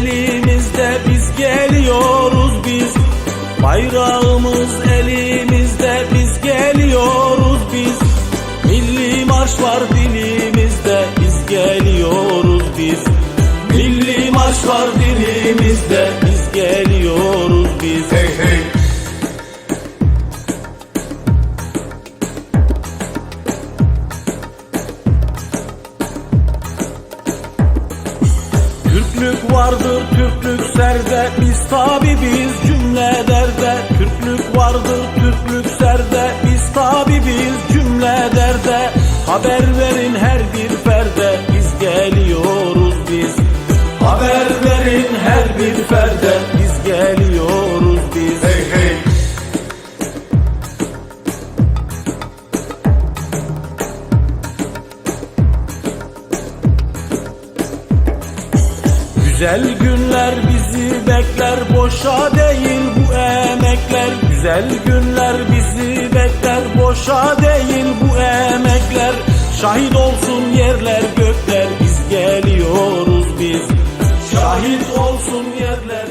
elimizde biz geliyoruz biz. Bayrağımız elimizde biz geliyoruz biz. Milli marş var dilimizde biz geliyoruz biz. Milli marş var dilimizde biz geliyoruz biz. Hey hey. Türklük vardır Türklük serde. Biz tabibiz cümle derde. Türklük vardır Türklük serde. Biz tabibiz cümle derde. Haber verin her bir ferde. Biz geliyoruz biz. Haber verin her bir ferde. Biz geliyoruz Güzel günler bizi bekler boşa değil bu emekler. Güzel günler bizi bekler boşa değil bu emekler. Şahit olsun yerler gökler biz geliyoruz biz. Şahit olsun yerler